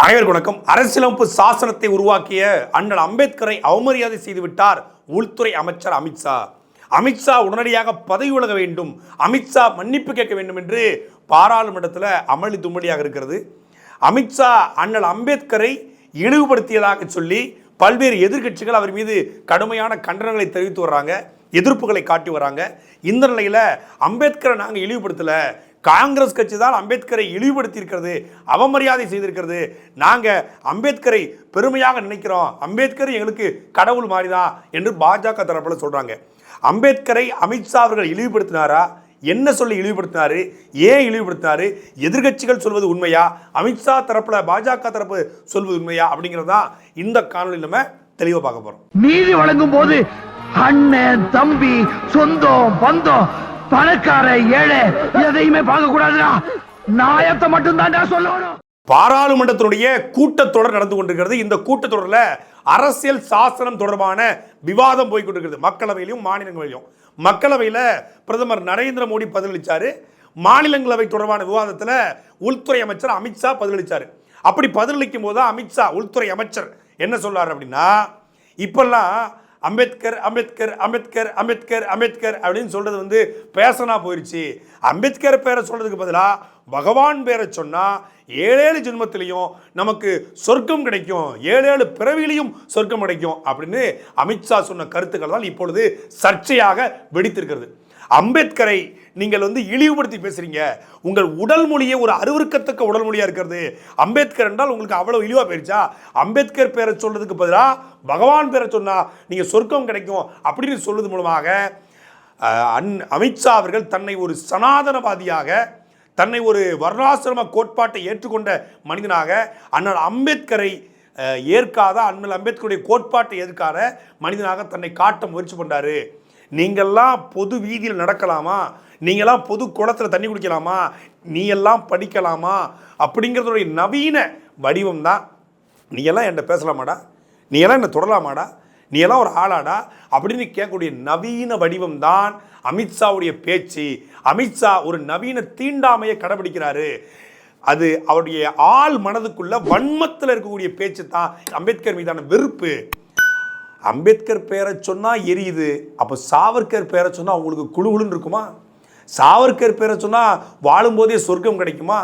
அனைவருக்கு வணக்கம். அரசியலமைப்பு சாசனத்தை உருவாக்கிய அண்ணல் அம்பேத்கரை அவமரியாதை செய்துவிட்டார் உள்துறை அமைச்சர் அமித்ஷா அமித்ஷா உடனடியாக பதவி விலக வேண்டும். அமித்ஷா மன்னிப்பு கேட்க வேண்டும் என்று பாராளுமன்றத்தில் அமளி தும்மடியாக இருக்கிறது. அமித்ஷா அண்ணல் அம்பேத்கரை இழிவுபடுத்தியதாக சொல்லி பல்வேறு எதிர்க்கட்சிகள் அவர் மீது கடுமையான கண்டனங்களை தெரிவித்து வர்றாங்க எதிர்ப்புகளை காட்டி வராங்க இந்த நிலையில் அம்பேத்கரை நாங்கள் இழிவுபடுத்தலை. காங்கிரஸ் கட்சி தான் அம்பேத்கரை இழிவுபடுத்தி இருக்கிறது அவமரியாதை செய்திருக்கிறது. நாங்கள் அம்பேத்கரை பெருமையாக நினைக்கிறோம். அம்பேத்கர் எங்களுக்கு கடவுள் மாதிரிதான் என்று பாஜக தரப்பில் சொல்கிறாங்க அம்பேத்கரை அமித்ஷா அவர்கள் இழிவுபடுத்தினாரா? என்ன சொல்லி இழிவுபடுத்தினாரு? ஏன் இழிவுபடுத்தினாரு? எதிர்கட்சிகள் சொல்வது உண்மையா? அமித்ஷா தரப்புல பாஜக தரப்பு சொல்வது உண்மையா? அப்படிங்கறதுதான் இந்த காணொலி நம்ம தெளிவாக பார்க்க போகிறோம் நீதி வழங்கும் போது அண்ணன் தம்பி சொந்தம் பந்தம் பணக்கார ஏழை எதையுமே பார்க்க கூடாதுடா நாயத்தை மட்டும் தான்டா சொல்லணும். பாராளுமன்றத்தினுடைய கூட்டத்தொடர் நடந்து கொண்டிருக்கிறது. இந்த கூட்டத்தொடரில் அரசியல் சாசனம் தொடர்பான விவாதம் போய்கொண்டிருக்கிறது மக்களவையிலும் மாநிலங்களிலும் மக்களவையில் பிரதமர் நரேந்திர மோடி பதிலளிச்சாரு. மாநிலங்களவை தொடர்பான விவாதத்தில் உள்துறை அமைச்சர் அமித்ஷா பதிலளித்தார் அப்படி பதிலளிக்கும் போது அமித்ஷா உள்துறை அமைச்சர் என்ன சொல்றாரு அப்படின்னா இப்பெல்லாம் அம்பேத்கர் அம்பேத்கர் அம்பேத்கர் அம்பேத்கர் அம்பேத்கர் அப்படின்னு சொல்கிறது வந்து பேசனா போயிடுச்சு அம்பேத்கர் பேரை சொல்கிறதுக்கு பதிலாக பகவான் பேரை சொன்னால் ஏழேழு ஜென்மத்திலையும் நமக்கு சொர்க்கம் கிடைக்கும். ஏழேழு பிறவிலையும் சொர்க்கம் கிடைக்கும் அப்படின்னு அமித்ஷா சொன்ன கருத்துக்கள் தான் இப்பொழுது சர்ச்சையாக வெடித்திருக்கிறது. அம்பேத்கரை நீங்கள் வந்து இழிவுபடுத்தி பேசுறீங்க. உங்கள் உடல் மொழியே ஒரு அருவருக்கத்தக்க உடல் மொழியா இருக்கிறது. அம்பேத்கர் என்றால் உங்களுக்கு அவ்வளவு இழிவா போயிருச்சா? அம்பேத்கர் பேரை சொல்றதுக்கு பதிலாக பகவான் பேரை சொன்னா நீங்க சொர்க்கம் கிடைக்கும் அப்படின்னு சொல்வது மூலமாக அன் அமித்ஷா அவர்கள் தன்னை ஒரு சனாதனவாதியாக தன்னை ஒரு வர்ணாசிரம கோட்பாட்டை ஏற்றுக்கொண்ட மனிதனாக அண்ணல் அம்பேத்கரை ஏற்காத அண்ணல் அம்பேத்கருடைய கோட்பாட்டை எதிர்க்காத மனிதனாக தன்னை காட்ட முயற்சி பண்ணாரு நீங்கள்லாம் பொது வீதியில் நடக்கலாமா? நீங்களாம் பொது குளத்தில் தண்ணி குடிக்கலாமா? நீ எல்லாம் படிக்கலாமா? அப்படிங்கிறதுடைய நவீன வடிவம் தான் நீ எல்லாம் என்கிட்ட பேசலாமாடா? நீ எல்லாம் என்னை தொடலாமாடா? நீ எல்லாம் ஒரு ஆளாடா? அப்படின்னு கேட்கக்கூடிய நவீன வடிவம் தான் அமித்ஷாவுடைய பேச்சு. அமித்ஷா ஒரு நவீன தீண்டாமையை கடைபிடிக்கிறாரு. அது அவருடைய ஆள் மனதுக்குள்ள வன்மத்தில் இருக்கக்கூடிய பேச்சு தான் அம்பேத்கர் மீதான வெறுப்பு. அம்பேத்கர் பேரை சொன்னால் எரியுது. அப்போ சாவர்கர் பேரை சொன்னால் அவங்களுக்கு குழுகுலுன்னு இருக்குமா? சாவர்கர் பேரை சொன்னால் வாழும்போதே சொர்க்கம் கிடைக்குமா?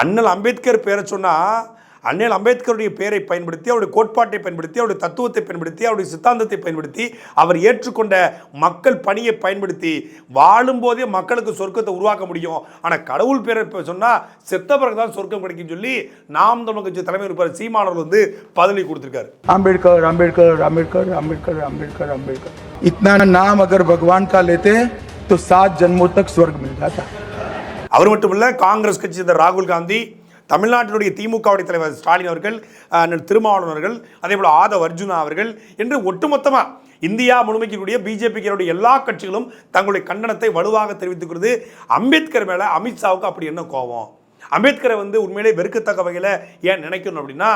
அண்ணல் அம்பேத்கர் பேரை சொன்னால் அண்ணல் அம்பேத்கருடைய பெயரை பயன்படுத்தி அவருடைய கோட்பாட்டை பயன்படுத்தி அவருடைய தத்துவத்தை பயன்படுத்தி அவருடைய சித்தாந்தத்தை பயன்படுத்தி அவர் ஏற்றுக்கொண்ட மக்கள் பணியை பயன்படுத்தி வாழும்போதே மக்களுக்கு சொர்க்கத்தை உருவாக்க முடியும். ஆனால் கடவுள் பேரை சொன்னால் செத்த பிறகு தான் சொர்க்கம் கிடைக்கும் சொல்லி நாம் தமிழ் கட்சி தலைமை இருப்பார் சீமானவர் வந்து பதவி கொடுத்துருக்காரு. அம்பேத்கர் அம்பேத்கர் அம்பேத்கர் அம்பேத்கர் அம்பேத்கர் அம்பேத்கர். இத்தனா நாம் அகர் பகவான் கா तो सात जन्मों तक स्वर्ग मिल जाता அவர் மட்டுமல்ல காங்கிரஸ் கட்சி சேர்ந்த ராகுல் காந்தி தமிழ்நாட்டினுடைய திமுகவுடைய தலைவர் ஸ்டாலின் அவர்கள் அண்ணன் திருமாவளவன் அவர்கள் அதே போல் ஆதவ் அர்ஜுனா அவர்கள் என்று ஒட்டுமொத்தமாக இந்தியா முழுமைக்கக்கூடிய பிஜேபிக்கு எல்லா கட்சிகளும் தங்களுடைய கண்டனத்தை வலுவாக தெரிவித்துக்கிறது அம்பேத்கர் மேலே அமித்ஷாவுக்கு அப்படி என்ன கோபம் அம்பேத்கரை வந்து உண்மையிலே வெறுக்கத்தக்க வகையில் ஏன் நினைக்கணும் அப்படின்னா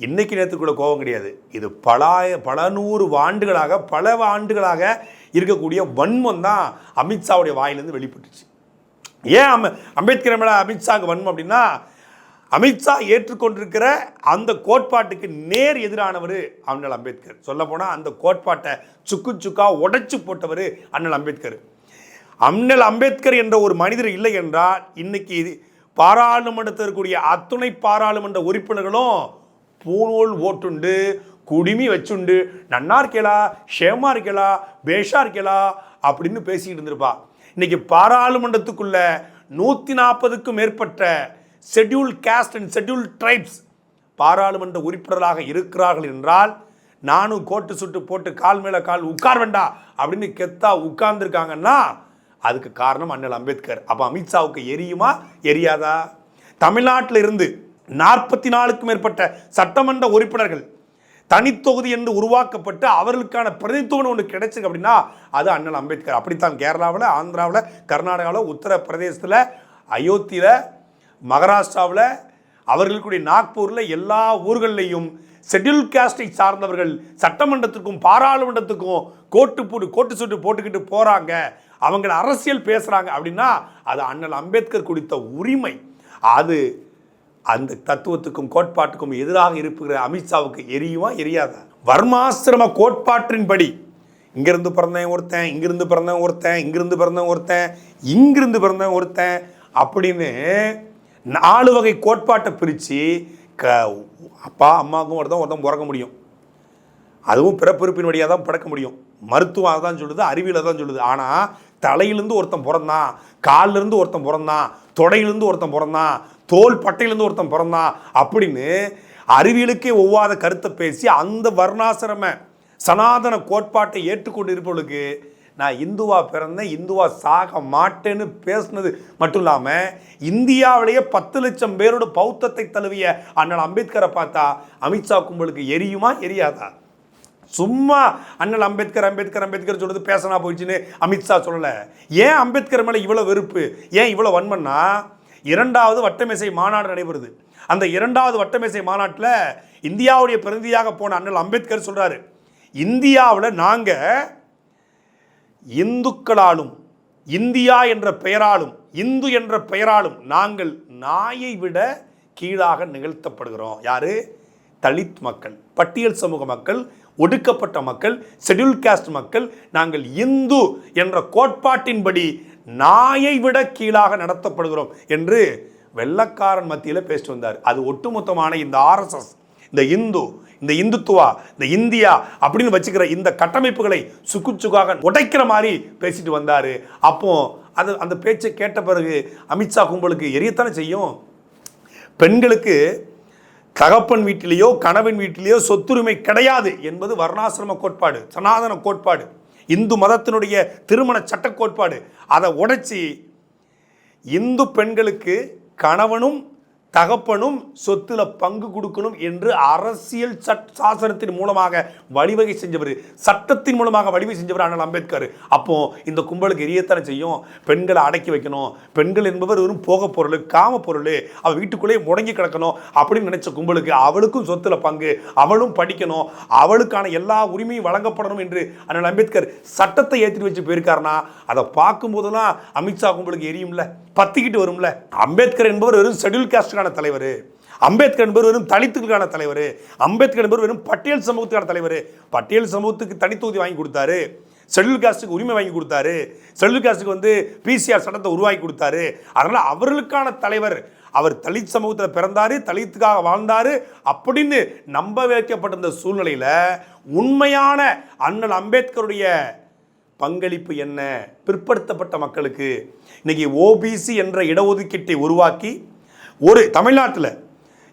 இன்னைக்கு நேற்றுக்குள்ள கோபம் கிடையாது இது பலாய பல நூறு ஆண்டுகளாக பல ஆண்டுகளாக இருக்கக்கூடிய வன்மம் தான் அமித்ஷாவுடைய வாயிலிருந்து வெளிப்பட்டுச்சு. ஏன் அம் அம்பேத்கர் மேலே அமித்ஷாவுக்கு வன்மம் அப்படின்னா அமித்ஷா ஏற்றுக்கொண்டிருக்கிற அந்த கோட்பாட்டுக்கு நேர் எதிரானவர் அண்ணல் அம்பேத்கர். சொல்லப்போனால் அந்த கோட்பாட்டை சுக்கு சுக்கா உடைச்சு போட்டவர் அண்ணல் அம்பேத்கர். அண்ணல் அம்பேத்கர் என்ற ஒரு மனிதர் இல்லை என்றால் இன்னைக்கு இது பாராளுமன்றத்தில் இருக்கக்கூடிய அத்துணை பாராளுமன்ற உறுப்பினர்களும் பூணூல் ஓட்டுண்டு குடுமி வச்சுண்டு நன்னா இருக்கலா ஷேமா இருக்கலா பேஷா இருக்கலா அப்படின்னு பேசிக்கிட்டு இருந்திருப்பா. இன்னைக்கு பாராளுமன்றத்துக்குள்ள நூற்றி நாற்பதுக்கும் மேற்பட்ட schedule caste and schedule tribes பாராளுமன்ற உறுப்பினராக இருக்கிறார்கள் என்றால் நானும் கோட்டு சுட்டு போட்டு கால் மேலே கால் உட்கார் வேண்டா அப்படின்னு கெத்தா உட்கார்ந்துருக்காங்கன்னா அதுக்கு காரணம் அண்ணல் அம்பேத்கர். அப்போ அமித்ஷாவுக்கு எரியுமா? எரியாதா? தமிழ்நாட்டில் இருந்து நாற்பத்தி நாலுக்கும் மேற்பட்ட சட்டமன்ற உறுப்பினர்கள் தனித்தொகுதி என்று உருவாக்கப்பட்டு அவர்களுக்கான பிரதித்துவம் ஒன்று கிடைச்சிருக்கு அப்படின்னா அது அண்ணல் அம்பேத்கர். அப்படித்தான் கேரளாவில் ஆந்திராவில் கர்நாடகாவில் உத்தரப்பிரதேசத்தில் அயோத்தியில் மகாராஷ்டிராவில் அவர்களுக்குடைய நாக்பூரில் எல்லா ஊர்களிலையும் ஷெட்யூல் காஸ்டை சார்ந்தவர்கள் சட்டமன்றத்துக்கும் பாராளுமன்றத்துக்கும் கோட்டு போட்டு கோட்டு சுட்டு போட்டுக்கிட்டு போகிறாங்க அவங்கள அரசியல் பேசுகிறாங்க அப்படின்னா அது அண்ணல் அம்பேத்கர் கொடுத்த உரிமை. அது அந்த தத்துவத்துக்கும் கோட்பாட்டுக்கும் எதிராக இருக்கிற அமித்ஷாவுக்கு எரியுமா எரியாதா? வர்மாசிரம கோட்பாட்டின்படி இங்கிருந்து பிறந்தவன் ஒருத்தன் இங்கிருந்து பிறந்தவன் ஒருத்தன் இங்கிருந்து பிறந்தவன் ஒருத்தன் இங்கிருந்து பிறந்தவன் ஒருத்தன் அப்படின்னு நாலு வகை கோட்பாட்டை பிரித்து க அப்பா அம்மாவுக்கும் ஒருத்தன் ஒருத்தன் பிறக்க முடியும். அதுவும் பிறப்பிறப்பின் வழியாக தான் பிறக்க முடியும். மருத்துவம் அதான் சொல்லுது அறிவியல் தான் சொல்லுது. ஆனால் தலையிலேருந்து ஒருத்தன் பிறந்தான் கால்லேருந்து ஒருத்தன் பிறந்தான் தொடையிலேருந்து ஒருத்தன் பிறந்தான் தோல் பட்டையிலேருந்து ஒருத்தன் பிறந்தான் அப்படின்னு அறிவியலுக்கே ஒவ்வாத கருத்தை பேசி அந்த வர்ணாசிரம சனாதன கோட்பாட்டை ஏற்றுக்கொண்டு இருப்பவளுக்கு நான் இந்துவா பிறந்தேன் இந்துவா சாக மாட்டேன்னு பேசுனது மட்டும் இல்லாமல் இந்தியாவிலேயே பத்து லட்சம் பேரோட பௌத்தத்தை தழுவிய அண்ணன் அம்பேத்கரை பார்த்தா அமித்ஷா கும்பலுக்கு எரியுமா எரியாதா? சும்மா அண்ணல் அம்பேத்கர் அம்பேத்கர் அம்பேத்கர் சொல்றது பேசனா போயிடுச்சுன்னு அமித்ஷா சொல்லலை. ஏன் அம்பேத்கர் மேலே இவ்வளோ வெறுப்பு? ஏன் இவ்வளோ வன்மன்னா இரண்டாவது வட்டமேசை மாநாடு நடைபெறுது. அந்த இரண்டாவது வட்டமேசை மாநாட்டில் இந்தியாவுடைய பிரதிநிதியாக போன அண்ணல் அம்பேத்கர் சொல்கிறாரு இந்தியாவில் நாங்கள் இந்துக்களாலும் இந்தியா என்ற பெயராலும் இந்து என்ற பெயராலும் நாங்கள் நாயை விட கீழாக நிகழ்த்தப்படுகிறோம். யாரு? தலித் மக்கள் பட்டியல் சமூக மக்கள் ஒடுக்கப்பட்ட மக்கள் ஷெட்யூல் காஸ்ட் மக்கள் நாங்கள் இந்து என்ற கோட்பாட்டின்படி நாயை விட கீழாக நடத்தப்படுகிறோம் என்று வெள்ளக்காரன் மத்தியில் பேசிட்டு வந்தார். அது ஒட்டுமொத்தமான இந்த ஆர்எஸ்எஸ் இந்த இந்து இந்த இந்துத்துவா இந்த இந்தியா அப்படின்னு வச்சுக்கிற இந்த கட்டமைப்புகளை சுக்கு சுக்காக உடைக்கிற மாதிரி பேசிட்டு வந்தார். அப்போ அது அந்த பேச்சை கேட்ட பிறகு அமித்ஷா கும்பலுக்கு எரியத்தானே செய்யும்? பெண்களுக்கு தகப்பன் வீட்டிலேயோ கணவன் வீட்டிலேயோ சொத்துரிமை கிடையாது என்பது வர்ணாசிரம கோட்பாடு சனாதன கோட்பாடு இந்து மதத்தினுடைய திருமண சட்ட கோட்பாடு. அதை உடைச்சி இந்து பெண்களுக்கு கணவனும் தகப்பனும் சொத்துல பங்கு கொடுக்கணும் என்று அரசியல் சட் சாசனத்தின் மூலமாக வழிவகை செஞ்சவர். சட்டத்தின் மூலமாக வழிவகை செஞ்சவர் அண்ணல் அம்பேத்கர். அப்போ இந்த கும்பலுக்கு எரியத்தானே செய்யும்? பெண்களை அடக்கி வைக்கணும். பெண்கள் என்பவர் வெறும் போக பொருள் காம பொருள். அவள் வீட்டுக்குள்ளேயே முடங்கி கிடக்கணும் அப்படின்னு நினைச்ச கும்பலுக்கு அவளுக்கும் சொத்துல பங்கு. அவளும் படிக்கணும். அவளுக்கான எல்லா உரிமையும் வழங்கப்படணும் என்று ஆனால் அம்பேத்கர் சட்டத்தை ஏற்றிட்டு வச்சு போயிருக்காருனா அதை பார்க்கும்போதெல்லாம் அமித்ஷா கும்பலுக்கு எரியும்ல. பத்திக்கிட்டு வரும்ல. அம்பேத்கர் என்பவர் வெறும் ஷெடியூல் காஸ்டுக்கான தலைவர். அம்பேத்கர் என்பவர் வெறும் தலித்துக்கான தலைவர். அம்பேத்கர் என்பவர் வெறும் பட்டியல் சமூகத்துக்கான தலைவர். பட்டியல் சமூகத்துக்கு தனித்தொகுதி வாங்கி கொடுத்தாரு. ஷெடியூல் காஸ்ட்டுக்கு உரிமை வாங்கி கொடுத்தாரு. ஷெடியூல் காஸ்ட்டுக்கு வந்து பிசிஆர் சட்டத்தை உருவாக்கி கொடுத்தாரு. அதனால் அவர்களுக்கான தலைவர் அவர் தலித் சமூகத்தில் பிறந்தாரு தலித்துக்காக வாழ்ந்தார். அப்படின்னு நம்ப வைக்கப்பட்டிருந்த சூழ்நிலையில் உண்மையான அண்ணல் அம்பேத்கருடைய பங்களிப்பு என்ன? பிற்படுத்தப்பட்ட மக்களுக்கு. இன்னைக்கு ஓபிசி என்ற இடஒதுக்கீட்டை உருவாக்கி ஒரு தமிழ்நாட்டில்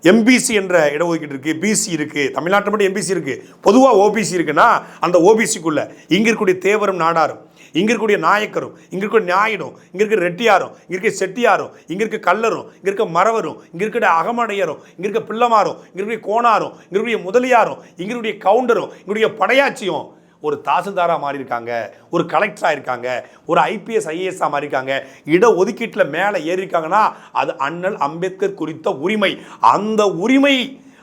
எம்பிசி என்ற இடஒதுக்கீடு இருக்குது பிசி இருக்குது தமிழ்நாட்டில் மட்டும் எம்பிசி இருக்குது பொதுவாக ஓபிசி இருக்குன்னா அந்த ஓபிசிக்குள்ளே இங்கே இருக்கக்கூடிய தேவரும் நாடாரும் இங்கே இருக்கக்கூடிய நாயக்கரும் இங்கே இருக்க ஞாயிடும் இங்கே இருக்க ரெட்டியாரும் இங்கே இருக்க செட்டியாரும் இங்கே இருக்க கல்லரும் இங்கே இருக்க மறவரும் இங்கே இருக்கிற அகமடையரும் இங்கே இருக்க பிள்ளமாரும் இங்கே இருக்கிற கோணாரும் இங்கே இருக்கக்கூடிய முதலியாரும் இங்கே இருக்கக்கூடிய கவுண்டரும் இங்கே படையாச்சியும் ஒரு தாசில்தாராக மாறி இருக்காங்க ஒரு கலெக்டராக இருக்காங்க ஒரு ஐபிஎஸ் ஐஏஎஸ்ஸாக மாறி இருக்காங்க இட ஒதுக்கீட்டில் மேலே ஏறி இருக்காங்கன்னா அது அண்ணல் அம்பேத்கர் குறித்த உரிமை. அந்த உரிமை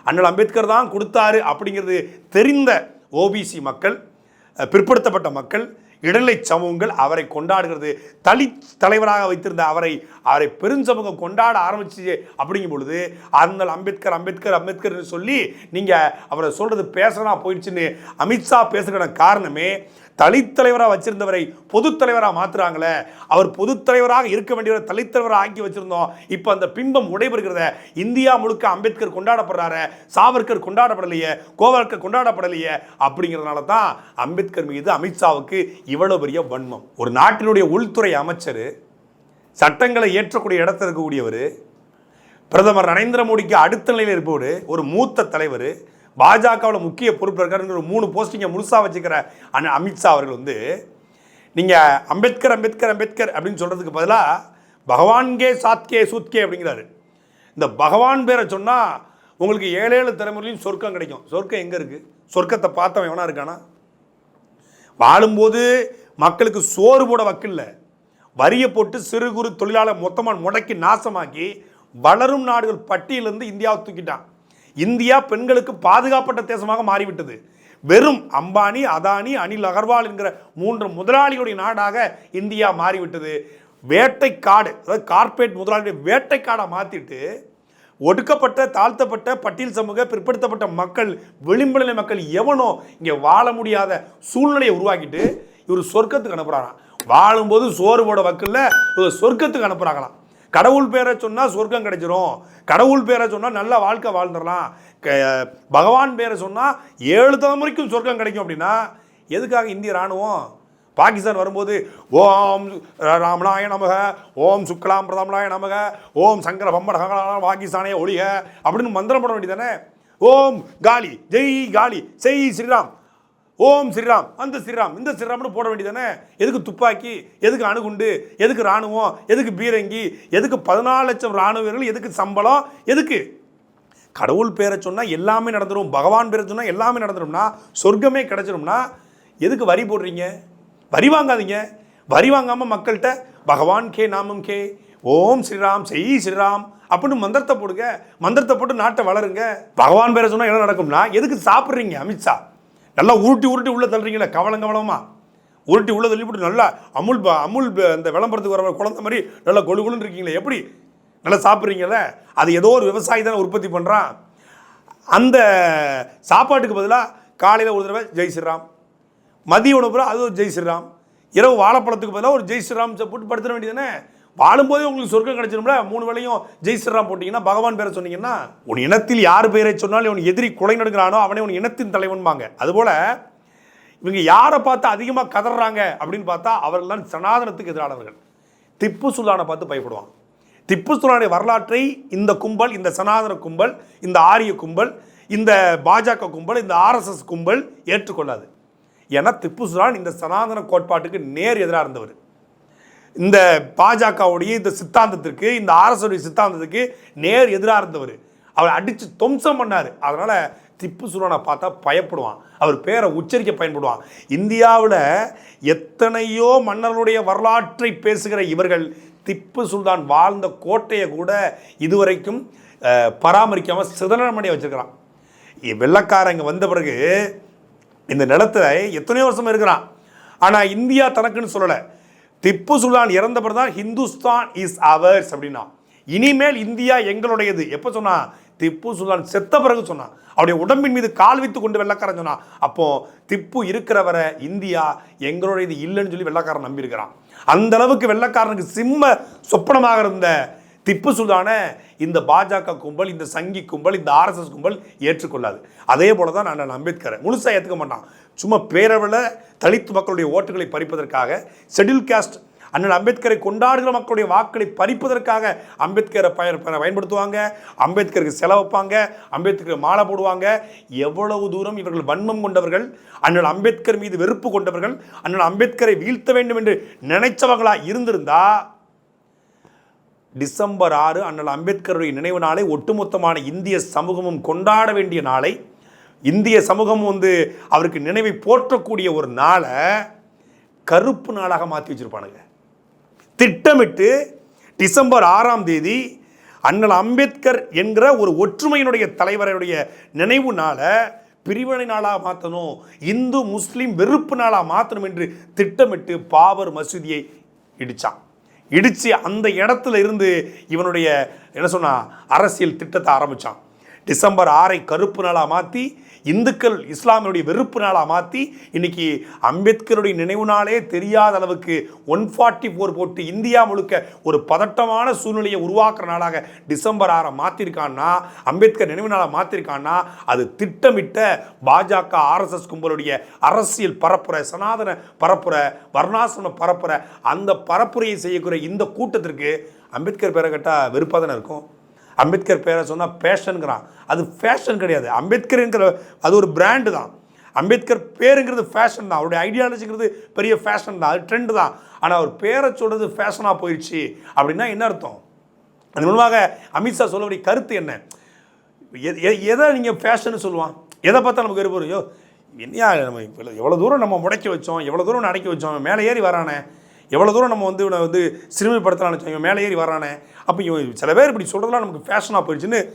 அண்ணல் அம்பேத்கர் தான் கொடுத்தாரு அப்படிங்கிறது தெரிந்த ஓபிசி மக்கள் பிற்படுத்தப்பட்ட மக்கள் இடைநிலை சமூகங்கள் அவரை கொண்டாடுகிறது. தலித் தலைவராக வைத்திருந்த அவரை அவரை பெருஞ்சமூகம் கொண்டாட ஆரம்பிச்சு அப்படிங்கும் பொழுது அந்த அம்பேத்கர் அம்பேத்கர் அம்பேத்கர்னு சொல்லி நீங்கள் அவரை சொல்கிறது பேசனா போயிடுச்சுன்னு அமித்ஷா பேசுகிற காரணமே தலித்தலைவராக வச்சிருந்தவரை பொதுத்தலைவராக மாற்றுறாங்களே அவர் பொதுத்தலைவராக இருக்க வேண்டியவர் தலித்தலைவராக ஆக்கி வச்சுருந்தோம். இப்போ அந்த பிம்பம் உடைபெறுகிறத இந்தியா முழுக்க அம்பேத்கர் கொண்டாடப்படுறாரு. சாவர்கர் கொண்டாடப்படலையே. கோவர்கர் கொண்டாடப்படலையே. அப்படிங்கிறதுனால தான் அம்பேத்கர் மீது அமித்ஷாவுக்கு இவ்வளோ பெரிய வன்மம். ஒரு நாட்டினுடைய உள்துறை அமைச்சர் சட்டங்களை ஏற்றக்கூடிய இடத்துல இருக்கக்கூடியவர் பிரதமர் நரேந்திர மோடிக்கு அடுத்த நிலையில் இருப்பவர் ஒரு மூத்த தலைவர் பாஜகவில் முக்கிய பொறுப்பு இருக்காருங்கிற ஒரு மூணு போஸ்டிங்கை முழுசாக வச்சுக்கிற அண்ணன் அமித்ஷா அவர்கள் வந்து நீங்கள் அம்பேத்கர் அம்பேத்கர் அம்பேத்கர் அப்படின்னு சொல்கிறதுக்கு பதிலாக பகவான்கே சாத்கே சூத்கே அப்படிங்கிறாரு. இந்த பகவான் பேரை சொன்னால் உங்களுக்கு ஏழு ஏழு தலைமுறையிலும் சொர்க்கம் கிடைக்கும். சொர்க்கம் எங்கே இருக்குது சொர்க்கத்தை பார்த்தவன் எவனா இருக்கானா? வாழும்போது மக்களுக்கு சோறு போட வக்கில்ல வரியை போட்டு சிறு குறு தொழிலாளர் மொத்தமாக முடக்கி நாசமாக்கி வளரும் நாடுகள் பட்டியலேருந்து இந்தியாவை தூக்கிட்டான். இந்தியா பெண்களுக்கு பாதுகாப்பட்ட தேசமாக மாறிவிட்டது. வெறும் அம்பானி அதானி அனில் அகர்வால் என்கிற மூன்று முதலாளிகளுடைய நாடாக இந்தியா மாறிவிட்டது. வேட்டைக்காடு அதாவது கார்ப்பரேட் முதலாளியுடைய வேட்டைக்காடை மாற்றிட்டு ஒடுக்கப்பட்ட தாழ்த்தப்பட்ட பட்டியல் சமூக பிற்படுத்தப்பட்ட மக்கள் விளிம்புநிலை மக்கள் எவனோ இங்கே வாழ முடியாத சூழ்நிலையை உருவாக்கிட்டு இவர் சொர்க்கத்துக்கு அனுப்புகிறாராம் வாழும்போது சோறு போட வக்கல்ல இவர் சொர்க்கத்துக்கு அனுப்புகிறாங்களாம் கடவுள் பேரை சொன்னால் சொர்க்கம் கிடைச்சிரும். கடவுள் பேரை சொன்னால் நல்ல வாழ்க்கை வாழ்ந்துடலாம். க- பகவான் பேரை சொன்னால் ஏழு தலைமுறைக்கும் சொர்க்கம் கிடைக்கும் அப்படின்னா எதுக்காக இந்திய ராணுவம் பாகிஸ்தான் வரும்போது ஓம் ராமநாய நமக ஓம் சுக்லாம் பிரதமனாய நமக ஓம் சங்கர பம்பட பாகிஸ்தானே ஒழிக அப்படின்னு மந்திரம் போட வேண்டியதானே ஓம் காலி ஜெய் காலி செய் ஸ்ரீராம். ஓம் ஸ்ரீராம் அந்த ஸ்ரீராம் இந்த ஸ்ரீராம்னு போட வேண்டியதானே? எதுக்கு துப்பாக்கி எதுக்கு அணுகுண்டு எதுக்கு ராணுவம் எதுக்கு பீரங்கி எதுக்கு பதினாலு லட்சம் ராணுவ வீரர்கள் எதுக்கு சம்பளம் எதுக்கு? கடவுள் பேரை சொன்னால் எல்லாமே நடந்துடும் பகவான் பேரை சொன்னால் எல்லாமே நடந்துடும்னா சொர்க்கமே கிடச்சிடும்னா எதுக்கு வரி போடுறீங்க? வரி வாங்காதீங்க. வரி வாங்காமல் மக்கள்கிட்ட பகவான் கே நாமம் கே ஓம் ஸ்ரீராம் செய் ஸ்ரீராம் அப்படின்னு மந்திரத்தை போடுங்க. மந்திரத்தை போட்டு நாட்டை வளருங்க. பகவான் பேரை சொன்னால் என்ன நடக்கும்னா எதுக்கு சாப்பிட்றீங்க அமித்ஷா? நல்லா உருட்டி உருட்டி உள்ளே தள்ளுறீங்களே கவலம் கவலமாக உருட்டி உள்ளே தள்ளிவிட்டு நல்லா அமுல் ப- அமுல் அந்த விளம்பரத்துக்கு வர குழந்த மாதிரி நல்லா கொழு கொழுன்னு இருக்கீங்களே எப்படி? நல்லா சாப்பிட்றீங்களே? அது ஏதோ ஒரு விவசாயி தானே உற்பத்தி பண்ணுறான் அந்த சாப்பாட்டுக்கு பதிலாக காலையில் ஒரு தடவை ஜெய் ஸ்ரீராம். மதிய உணவு அது ஒரு ஜெய் ஸ்ரீராம். இரவு வாழைப்பழத்துக்கு பதிலாக ஒரு ஜெய் ஸ்ரீராம் ச- போட்டு படுத்துட வேண்டியதானே வாழும்போதே உங்களுக்கு சொர்க்கம் கிடைச்சிடும்ல மூணு வேளையும் ஜெய் ஸ்ரீராம் போட்டிங்கன்னா பகவான் பேரை சொன்னீங்கன்னா உன் இனத்தில் யார் பேரை சொன்னாலும் உன் எதிரி கொலை நடுக்கிறானோ அவனே உன் இனத்தின் தலைவன்பாங்க. அதுபோல் இவங்க யாரை பார்த்து அதிகமாக கதறாங்க அப்படின்னு பார்த்தா அவர்கள் தான் சனாதனத்துக்கு எதிரானவர்கள். திப்பு சுல்தானை பார்த்து பயப்படுவான். திப்பு சுல்தானுடைய வரலாற்றை இந்த கும்பல் இந்த சனாதன கும்பல் இந்த ஆரிய கும்பல் இந்த பாஜக கும்பல் இந்த ஆர்எஸ்எஸ் கும்பல் ஏற்றுக்கொள்ளாது. ஏன்னா திப்பு சுல்தான் இந்த சனாதன கோட்பாட்டுக்கு நேர் எதிராக இருந்தவர். இந்த பாஜகவுடைய இந்த சித்தாந்தத்திற்கு இந்த ஆர்எஸ்டைய சித்தாந்தத்துக்கு நேர் எதிராக இருந்தவர். அவர் அடித்து துவம்சம் பண்ணார். அதனால் திப்பு சுல்தானை பார்த்தா பயப்படுவான். அவர் பேரை உச்சரிக்க பயன்படுவான். இந்தியாவில் எத்தனையோ மன்னர்களுடைய வரலாற்றை பேசுகிற இவர்கள் திப்பு சுல்தான் வாழ்ந்த கோட்டையை கூட இதுவரைக்கும் பராமரிக்காமல் சிதனமடைய வச்சுருக்கிறான். வெள்ளக்காரங்க வந்த பிறகு இந்த நிலத்தில் எத்தனையோ வருஷம் இருக்கிறான். ஆனால் இந்தியா தனக்குன்னு சொல்லலை. திப்பு சுல்தான் இறந்த தான் ஹிந்துஸ்தான் இஸ் அவர்ஸ் அப்படின்னா. இனிமேல் இந்தியா எங்களுடையது. எப்போ சொன்னா? திப்பு சுல்தான் செத்த பிறகு சொன்னான் அவருடைய உடம்பின் மீது கால் வைத்து கொண்டு வெள்ளக்காரன் சொன்னான் அப்போ திப்பு இருக்கிறவரை இந்தியா எங்களுடையது இல்லைன்னு சொல்லி வெள்ளக்காரன் நம்பியிருக்கிறான். அந்த அளவுக்கு வெள்ளக்காரனுக்கு சிம்ம சொப்பனமாக இருந்த திப்பு சுல்தானை இந்த பாஜக கும்பல் இந்த சங்கி கும்பல் இந்த ஆர்எஸ்எஸ் கும்பல் ஏற்றுக்கொள்ளாது. அதே போல தான் நான் அம்பேத்கரை. முழுசாக ஏற்றுக்க மாட்டான். சும்மா பேரவில் தலித்து மக்களுடைய ஓட்டுகளை பறிப்பதற்காக ஷெட்யூல் காஸ்ட் அண்ணன் அம்பேத்கரை கொண்டாடுகிற மக்களுடைய வாக்களை பறிப்பதற்காக அம்பேத்கரை பயர் பயன்படுத்துவாங்க அம்பேத்கருக்கு செலவைப்பாங்க அம்பேத்கருக்கு மாலை போடுவாங்க. எவ்வளவு தூரம் இவர்கள் வன்மம் கொண்டவர்கள் அண்ணன் அம்பேத்கர் மீது வெறுப்பு கொண்டவர்கள் அண்ணன் அம்பேத்கரை வீழ்த்த வேண்டும் என்று நினைச்சவர்களாக இருந்திருந்தா டிசம்பர் ஆறு அண்ணல் அம்பேத்கருடைய நினைவு நாளை ஒட்டுமொத்தமான இந்திய சமூகமும் கொண்டாட வேண்டிய நாளை இந்திய சமூகம் வந்து அவருக்கு நினைவை போற்றக்கூடிய ஒரு நாளை கருப்பு நாளாக மாற்றி வச்சிருப்பானுங்க. திட்டமிட்டு டிசம்பர் ஆறாம் தேதி அண்ணல் அம்பேத்கர் என்கிற ஒரு ஒற்றுமையினுடைய தலைவருடைய நினைவு நாளை பிரிவினை நாளாக மாற்றணும் இந்து முஸ்லீம் வெறுப்பு நாளாக மாற்றணும் என்று திட்டமிட்டு பாபர் மசூதியை இடித்தான் இடித்து அந்த இடத்துல இருந்து இவனுடைய என்ன சொன்னால் அரசியல் திட்டத்தை ஆரம்பிச்சான். டிசம்பர் ஆறை கருப்பு நாளாக மாற்றி இந்துக்கள் இஸ்லாமியுடைய வெறுப்பு நாளாக மாற்றி இன்னைக்கு அம்பேத்கருடைய நினைவு நாளே தெரியாத அளவுக்கு ஒன் ஃபார்ட்டி ஃபோர் போட்டு இந்தியா முழுக்க ஒரு பதட்டமான சூழ்நிலையை உருவாக்குற நாளாக டிசம்பர் ஆறை மாற்றிருக்கான்னா அம்பேத்கர் நினைவு நாளாக மாற்றிருக்கான்னா அது திட்டமிட்ட பாஜக ஆர்எஸ்எஸ் கும்பலுடைய அரசியல் பரப்புரை சனாதன பரப்புரை வர்ணாசிரம பரப்புரை அந்த பரப்புரையை செய்யக்கூடிய இந்த கூட்டத்திற்கு அம்பேத்கர் பேரை கேட்டால் வெறுப்பாக தானே இருக்கும்? அம்பேத்கர் பேரை சொன்னால் ஃபேஷனுங்கிறான். அது ஃபேஷன் கிடையாது. அம்பேத்கருங்கிற அது ஒரு பிராண்டு தான். அம்பேத்கர் பேருங்கிறது ஃபேஷன் தான். அவருடைய ஐடியாலஜிங்கிறது பெரிய ஃபேஷன் தான். அது ட்ரெண்டு தான். ஆனால் அவர் பேரை சொல்கிறது ஃபேஷனாக போயிடுச்சு அப்படின்னா என்ன அர்த்தம்? அது மூலமாக அமித்ஷா சொல்லக்கூடிய கருத்து என்ன? எ- எ- எதை நீங்கள் ஃபேஷன் சொல்லுவான்? எதை பார்த்தா நமக்கு வெறுப்பு ஐயோ என்னையா நம்ம இவ்வளோ எவ்வளோ தூரம் நம்ம முடக்கி வச்சோம் எவ்வளோ தூரம் அடக்கி வச்சோம் மேலே ஏறி வரானே. எவ்வளோ தூரம் நம்ம வந்து இவனை வந்து சிறுமைப்படுத்தலாம்னு வச்சோம் இவன் மேலே ஏறி வரானே அப்போ இவன் சில பேர் இப்படி சொல்கிறதுலாம் நமக்கு ஃபேஷனாக போயிடுச்சுன்னு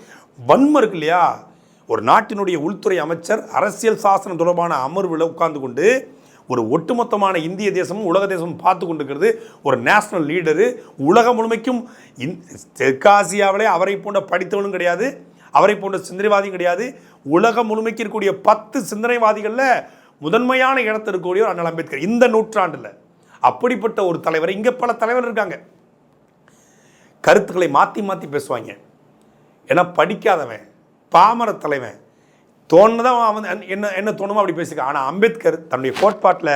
வன்மம் இருக்கு இல்லையா? ஒரு நாட்டினுடைய உள்துறை அமைச்சர் அரசியல் சாசனம் தொடர்பான அமர்வில் உட்கார்ந்து கொண்டு ஒரு ஒட்டுமொத்தமான இந்திய தேசமும் உலக தேசமும் பார்த்து கொண்டிருக்கிறது. ஒரு நேஷனல் லீடரு உலகம் முழுமைக்கும் இந் தெற்காசியாவிலே அவரை போன்ற படித்தவனும் கிடையாது அவரை போன்ற சிந்தனைவாதியும் கிடையாது. உலகம் முழுமைக்கு இருக்கக்கூடிய பத்து சிந்தனைவாதிகளில் முதன்மையான இடத்துல இருக்கக்கூடிய ஒரு அண்ணல் அம்பேத்கர். இந்த நூற்றாண்டில். அப்படிப்பட்ட ஒரு தலைவர் இங்கே பல தலைவர் இருக்காங்க. கருத்துக்களை மாற்றி மாற்றி பேசுவாங்க. ஏன்னா படிக்காதவன் பாமர தலைவன் தோணுதான் அவன் என்ன என்ன தோணுமோ அப்படி பேசிக்க. ஆனால் அம்பேத்கர் தன்னுடைய கோட்பாட்டில்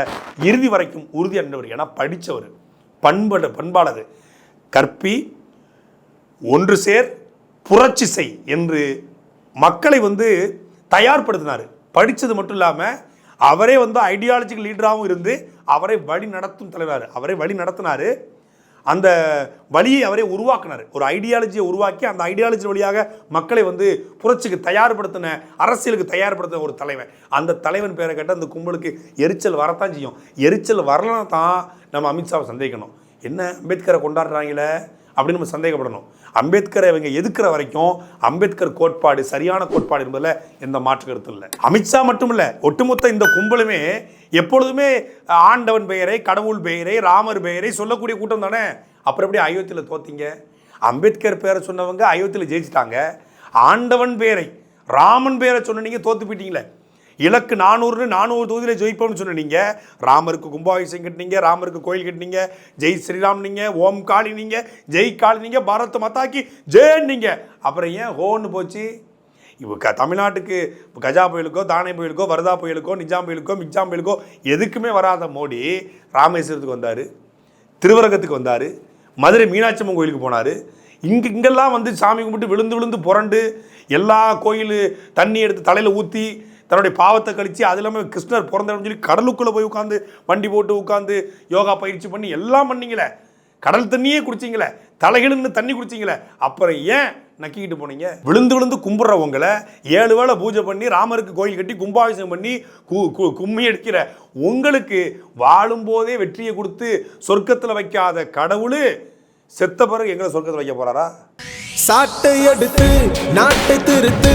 இறுதி வரைக்கும் உறுதி அண்டவர் ஏன்னா படித்தவர் பண்படு பண்பாளர். கற்பி ஒன்று சேர் புரட்சி செய் என்று மக்களை வந்து தயார்படுத்தினார். படித்தது மட்டும் இல்லாமல் அவரே வந்து ஐடியாலஜிக்கல் லீடராகவும் இருந்து அவரை வழி நடத்தும் தலைவர் அவரை வழி நடத்தினார். அந்த வழியை அவரே உருவாக்கினார். ஒரு ஐடியாலஜியை உருவாக்கி அந்த ஐடியாலஜி வழியாக மக்களை வந்து புரட்சிக்கு தயார்படுத்தின அரசியலுக்கு தயார்படுத்தின ஒரு தலைவன். அந்த தலைவன் பேரை கேட்டால் அந்த கும்பலுக்கு எரிச்சல் வரத்தான் செய்யும். எரிச்சல் வரலன்னா தான் நம்ம அமித்ஷாவை சந்தேகிக்கணும். என்ன அம்பேத்கரை கொண்டாடுறாங்களே அப்படின்னு நம்ம சந்தேகப்படணும். அம்பேத்கரை இவங்க எதுக்குற வரைக்கும் அம்பேத்கர் கோட்பாடு சரியான கோட்பாடு என்பதில் எந்த மாற்று கருத்தும் இல்லை. அமித்ஷா மட்டும் இல்லை ஒட்டுமொத்த இந்த கும்பலுமே எப்பொழுதுமே ஆண்டவன் பெயரை கடவுள் பெயரை ராமர் பெயரை சொல்லக்கூடிய கூட்டம் தானே? அப்புறம் எப்படி அயோத்தியில் தோத்தீங்க? அம்பேத்கர் பேரை சொன்னவங்க அயோத்தியில் ஜெயிச்சிட்டாங்க. ஆண்டவன் பேரை ராமன் பேரை சொன்ன நீங்கள் தோத்து போயிட்டீங்களே. இலக்கு நானூறுன்னு நானூறு தொகுதியில் ஜெயிப்போம்னு சொன்னீங்க ராமருக்கு கும்பாபிஷேகம் கட்டினீங்க ராமருக்கு கோயில் கட்டினீங்க ஜெய் ஸ்ரீராம் நீங்கள் ஓம் காளி நீங்கள் ஜெய் காளி நீங்கள் பாரத் மத்தாக்கி ஜெயன்னீங்க அப்புறம் ஏன் ஹோன்னு போச்சு? இப்போ க தமிழ்நாட்டுக்கு இப்போ கஜா புயலுக்கோ தானே புயலுக்கோ வரதா புயலுக்கோ நிஜாம் புயலுக்கோ மிக்ஜாம் புயலுக்கோ எதுக்குமே வராத மோடி ராமேஸ்வரத்துக்கு வந்தார் திருவரங்கத்துக்கு வந்தார் மதுரை மீனாட்சி அம்மன் கோயிலுக்கு போனார். இங்கே இங்கெல்லாம் வந்து சாமி கும்பிட்டு விழுந்து விழுந்து புரண்டு எல்லா கோயில் தண்ணி எடுத்து தலையில் ஊற்றி தன்னுடைய பாவத்தை கழித்து அது இல்லாமல் கிருஷ்ணர் பிறந்த சொல்லி கடலுக்குள்ளே போய் உட்காந்து வண்டி போட்டு உட்காந்து யோகா பயிற்சி பண்ணி எல்லாம் பண்ணீங்களே. கடல் தண்ணியே குடிச்சிங்களே. தலைகளுன்னு தண்ணி குடிச்சிங்களே. அப்புறம் ஏன் நக்கிக்கிட்டு போனீங்க? விழுந்து விழுந்து கும்பிட்றவங்களை ஏழு வேளை பூஜை பண்ணி ராமருக்கு கோயில் கட்டி கும்பாபிஷேகம் பண்ணி கு கும்மி அடிக்கிற உங்களுக்கு வாழும்போதே வெற்றியை கொடுத்து சொர்க்கத்தில் வைக்காத கடவுள் செத்த பிறகு எங்களை சொர்க்கத்தில் வைக்க போறாரா? சாட்டை எடுத்து நாட்டை திருத்து